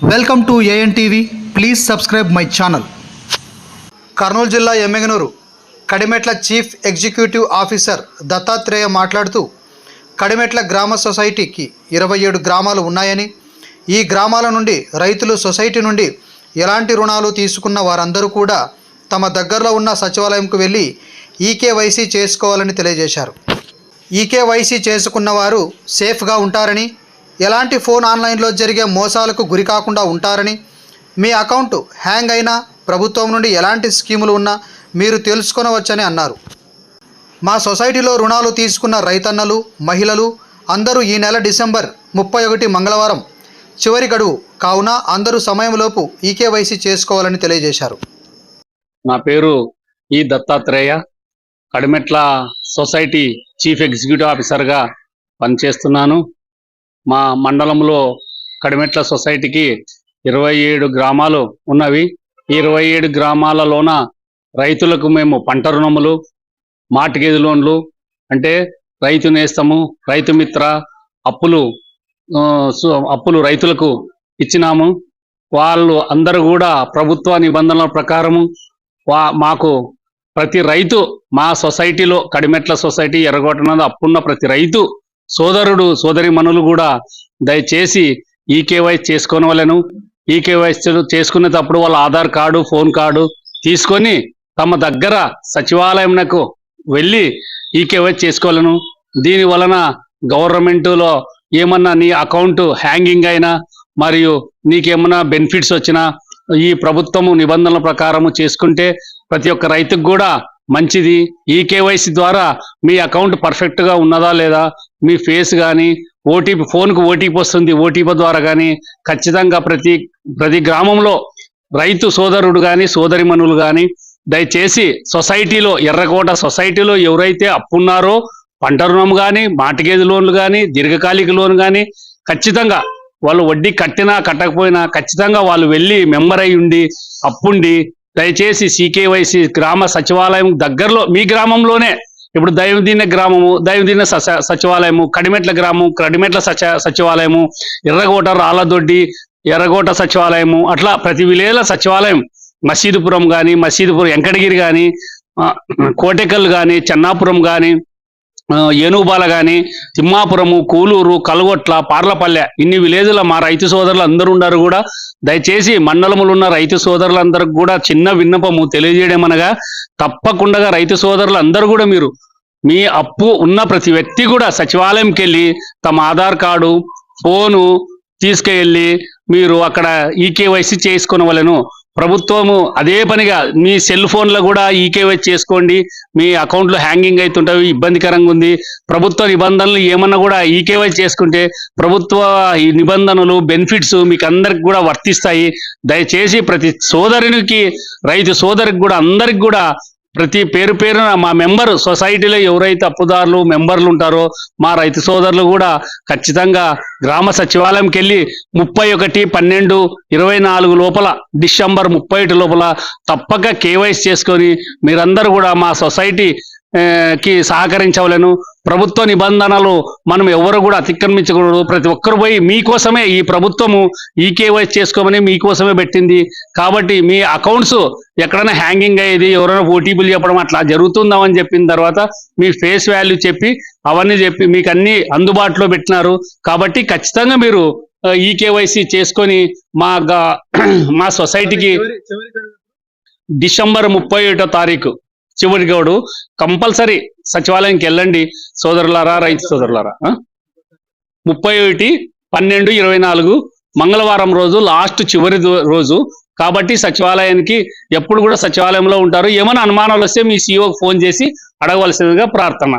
Welcome to AN TV please subscribe my channel Kurnool జిల్లా Yemmiganur Kadimetla chief executive officer Dattatreya మాట్లాడుతూ కడిమెట్ల గ్రామ సొసైటీకి ఇరవై ఏడు గ్రామాలు ఉన్నాయని ఈ గ్రామాల నుండి రైతులు సొసైటీ నుండి ఎలాంటి రుణాలు తీసుకున్న వారందరూ కూడా తమ దగ్గరలో ఉన్న సచివాలయంకు వెళ్ళి ఈకేవైసీ చేసుకోవాలని తెలియజేశారు. ఈకేవైసీ చేసుకున్న వారు సేఫ్గా ఉంటారని ఎలాంటి ఫోన్ ఆన్లైన్లో జరిగే మోసాలకు గురి కాకుండా ఉంటారని మీ అకౌంట్ హ్యాంగ్ అయినా ప్రభుత్వం నుండి ఎలాంటి స్కీములు ఉన్నా మీరు తెలుసుకొనవచ్చని అన్నారు. మా సొసైటీలో రుణాలు తీసుకున్న రైతన్నలు మహిళలు అందరూ ఈ నెల డిసెంబర్ ముప్పై ఒకటి మంగళవారం చివరి గడువు కావున అందరూ సమయంలోపు ఈకేవైసీ చేసుకోవాలని తెలియజేశారు. నా పేరు ఈ Dattatreya Kadimetla society chief executive ఆఫీసర్గా పనిచేస్తున్నాను. మా మండలంలో కడిమెట్ల సొసైటీకి ఇరవై ఏడు గ్రామాలు ఉన్నవి. ఈ ఇరవై ఏడు గ్రామాలలోన రైతులకు మేము పంట రుణములు మార్టిగేజ్ లోన్లు అంటే రైతు నేస్తము రైతు మిత్ర అప్పులు అప్పులు రైతులకు ఇచ్చినాము. వాళ్ళు అందరూ కూడా ప్రభుత్వ నిబంధనల ప్రకారము వా మాకు ప్రతి రైతు మా సొసైటీలో కడిమెట్ల సొసైటీ ఎర్రగొట్టనందు అప్పున్న ప్రతి రైతు సోదరుడు సోదరి మనులు కూడా దయచేసి ఈకేవై చేసుకోనవలను. ఈకేవై చేసుకునేటప్పుడు వాళ్ళ ఆధార్ కార్డు ఫోన్ కార్డు తీసుకొని తమ దగ్గర సచివాలయంకు వెళ్ళి ఈకేవై చేసుకోవాలను. దీని వలన గవర్నమెంటులో ఏమన్నా నీ అకౌంట్ హ్యాంగింగ్ అయినా మరియు నీకేమన్నా బెనిఫిట్స్ వచ్చినా ఈ ప్రభుత్వము నిబంధనల ప్రకారము చేసుకుంటే ప్రతి ఒక్క రైతుకు కూడా మంచిది? ఈ కేవైసీ ద్వారా మీ అకౌంట్ పర్ఫెక్ట్గా ఉన్నదా లేదా? మీ ఫేస్ కానీ ఓటీపీ ఫోన్కు ఓటీపీ వస్తుంది ఓటీపీ ద్వారా కానీ ఖచ్చితంగా ప్రతి ప్రతి గ్రామంలో రైతు సోదరుడు కానీ సోదరిమణులు కానీ దయచేసి సొసైటీలో ఎర్రకోట సొసైటీలో ఎవరైతే అప్పున్నారో పంట రుణం కానీ మాటగేది లోన్లు కానీ దీర్ఘకాలిక లోన్ కానీ ఖచ్చితంగా వాళ్ళు వడ్డీ కట్టినా కట్టకపోయినా ఖచ్చితంగా వాళ్ళు వెళ్ళి మెంబర్ అయి ఉండి అప్పుండి దయచేసి సికేవైసి గ్రామ సచివాలయం దగ్గరలో మీ గ్రామంలోనే. ఇప్పుడు దైవదీన గ్రామము దైవదీన సచ- సచివాలయము కడిమెట్ల గ్రామం కడిమెట్ల సచ సచివాలయము ఎర్రగోట రాళ్ళదొడ్డి ఎర్రగోట సచివాలయము అట్లా ప్రతి విలేల సచివాలయం. మసీదుపురం కానీ మసీదుపురం వెంకటగిరి కానీ కోటెకల్ కానీ చెన్నాపురం కానీ ఏనుగుబాల కానీ తిమ్మాపురము కూలూరు కలగొట్ల పార్లపల్లె ఇన్ని విలేజ్ల మా రైతు సోదరులు అందరూ ఉన్నారు కూడా. దయచేసి మండలములు ఉన్న రైతు సోదరులందరికి కూడా చిన్న విన్నపము తెలియజేయడం అనగా తప్పకుండా రైతు సోదరులు అందరూ కూడా మీరు మీ అప్పు ఉన్న ప్రతి వ్యక్తి కూడా సచివాలయంకి వెళ్ళి తమ ఆధార్ కార్డు ఫోను తీసుకెళ్ళి మీరు అక్కడ ఈకేవైసీ చేసుకునవలను ప్రభుత్వము అదే పనిగా మీ సెల్ ఫోన్లో కూడా ఈకేవై చేసుకోండి. మీ అకౌంట్లో హ్యాంగింగ్ అవుతుంటాయి ఇబ్బందికరంగా ఉంది. ప్రభుత్వ నిబంధనలు ఏమన్నా కూడా ఈకేవై చేసుకుంటే ప్రభుత్వ ఈ నిబంధనలు బెనిఫిట్స్ మీకు అందరికి కూడా వర్తిస్తాయి. దయచేసి ప్రతి సోదరునికి రైతు సోదరికి కూడా అందరికి కూడా ప్రతి పేరు పేరున మా మెంబర్ సొసైటీలో ఎవరైతే అప్పుదారులు మెంబర్లు ఉంటారో మా రైతు సోదరులు కూడా ఖచ్చితంగా గ్రామ సచివాలయంకి వెళ్ళి ముప్పై ఒకటి పన్నెండు ఇరవై నాలుగు లోపల డిసెంబర్ ముప్పై ఒకటి లోపల తప్పక కేవైసీ చేసుకొని మీరందరూ కూడా మా సొసైటీ కి సహకరించవలను. ప్రభుత్వ నిబంధనలు మనం ఎవరు కూడా అతిక్రమించకూడదు. ప్రతి ఒక్కరు పోయి మీకోసమే ఈ ప్రభుత్వము ఈ కేవైసీ చేసుకోమని మీకోసమే పెట్టింది. కాబట్టి మీ అకౌంట్స్ ఎక్కడైనా హ్యాంగింగ్ అయ్యేది ఎవరైనా ఓటీపీలు చెప్పడం అట్లా జరుగుతుందామని చెప్పిన తర్వాత మీ ఫేస్ వాల్యూ చెప్పి అవన్నీ చెప్పి మీకు అన్ని అందుబాటులో పెట్టినారు. కాబట్టి ఖచ్చితంగా మీరు ఈ కేవైసీ చేసుకొని మా మా సొసైటీకి డిసెంబర్ ముప్పై ఒకటో తారీఖు చివరి గౌడు కంపల్సరీ సచివాలయంకి వెళ్ళండి. సోదరులారా రైతు సోదరులారా ముప్పై ఒకటి పన్నెండు ఇరవై నాలుగు మంగళవారం రోజు లాస్ట్ చివరి రోజు. కాబట్టి సచివాలయానికి ఎప్పుడు కూడా సచివాలయంలో ఉంటారు. ఏమైనా అనుమానాలు వస్తే మీ సీఓకి ఫోన్ చేసి అడగవలసిందిగా ప్రార్థన.